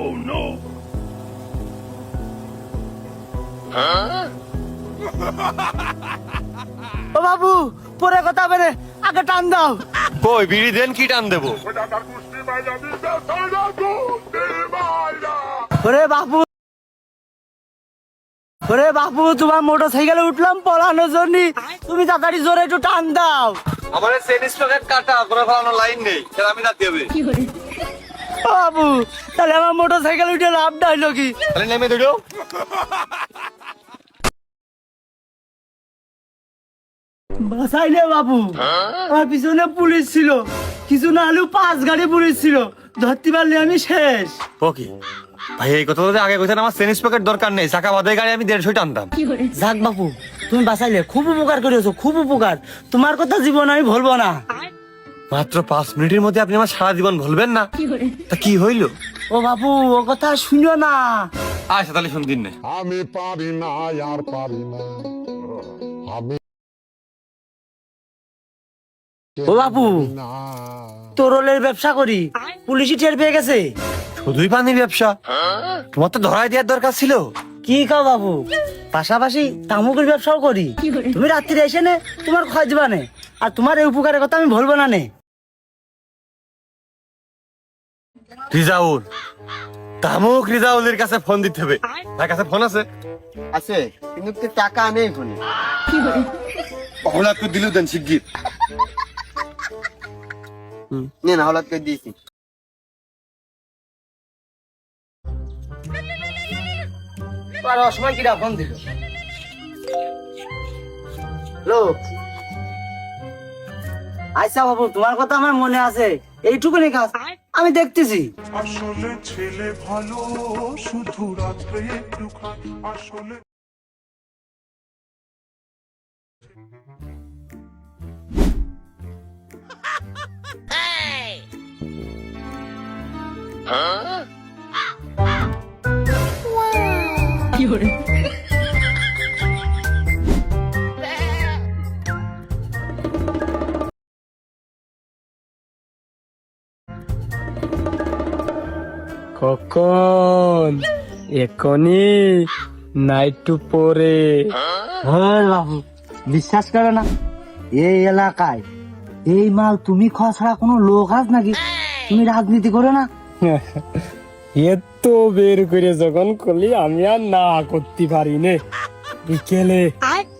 ও বাবু পরে কথা বেরে আগে টান দাও। কই বিড়ি দেন কি টান দেবো? ওরে বাবু। ওরে বাবু তোমার মোটর সাইকেলে উঠলাম পলানোর জন্য। তুমি তাড়াতাড়ি জোরে একটু টান দাও। আমার সেনিস প্যাকেট কাটা করে ফেলানো লাইন নেই। আমি দাঁত দেবে ও বাবু তাহলে আমার মোটর সাইকেল উঠে লাভ ডাইলো কি? তাহলে নেমে দিলো বাসাইলে বাবু। আমার পিছনে পুলিশ ছিল। কিছু না হলেও পাঁচ গাড়ি পুলিশ ছিল। ধরতে পারলে আমি শেষ। ওকে ভাই এই কথা তো আগে কইছেন আমার সেনিস প্যাকেট দরকার নেই। চাকা বাদে গাড়ি আমি দেড়শো টানতাম। যাক বাপু তুমি বাঁচাইলে। খুব উপকার করেছ খুব উপকার। তোমার কথা জীবন আমি ভুলবো না। মাত্র পাঁচ মিনিটের মধ্যে আপনি আমার সারা জীবন ভুলবেন না। তা কি হইল? ও বাপু ও কথা শুনো না। আচ্ছা তাহলে শুনদিন না। আমি পারি না আর পারি না। আমি ও না তোরলের ব্যবসা করি। পুলিশই টের পেয়ে গেছে। শুধুই পানি ব্যবসা। তোমার তো ধরাই দেওয়ার দরকার ছিল। কি খাও বাবু? পাশাপাশি তামুকের ব্যবসাও করি। তুমি রাত্রিরে এসে নে তোমার খোঁজ দিবা নে। আর তোমার এই উপকারের কথা আমি বলব না নে। রিজাউল। তামুক রিজাউলের কাছে ফোন দিতে হবে। তার কাছে ফোন আছে? আছে কিন্তু টাকা নেই ফোনে হলাৎ করে দিলু দেন শিগগির। দিয়েছি। অসময় কিরা ফোন দিল? আচ্ছা বাবু তোমার কথা আমার মনে আছে। এইটুকুনি কাজ। আমি দেখতেছি। আসলে ছেলে ভালো শুধু রাত্রে একটু খায়। আসলে কখন? এখনই নাইট টু পরে হ্যাঁ বাবু বিশ্বাস করে না এই এলাকায় এই মাল তুমি খাওয়া ছাড়া কোনো লোক আস নাকি? তুমি রাজনীতি করো না? এত বের করে যখন করলি আমি আর না করতে পারি নে। বিকেলে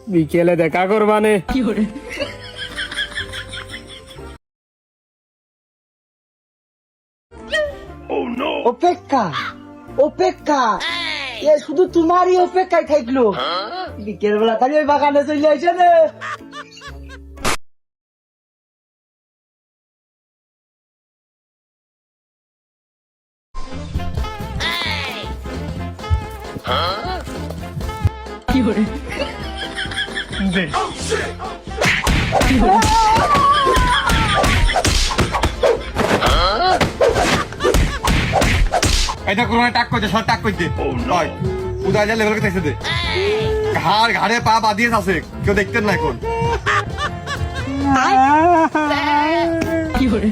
বিকেলে দেখা করবানে অপেক্ষা অপেক্ষা। এ শুধু তোমারই অপেক্ষায় থাকল। বিকেল বেলা তাহলে ওই বাগানে চলে আসে রে এটা করোনা টাক কইতে সব টাক কইতে। oh, নয় উদয় যা লেভেল দেখছে দে। ঘাড় ঘাড়ে পা বাঁধিয়ে আছে কেউ দেখতেন না এখন। কি করে?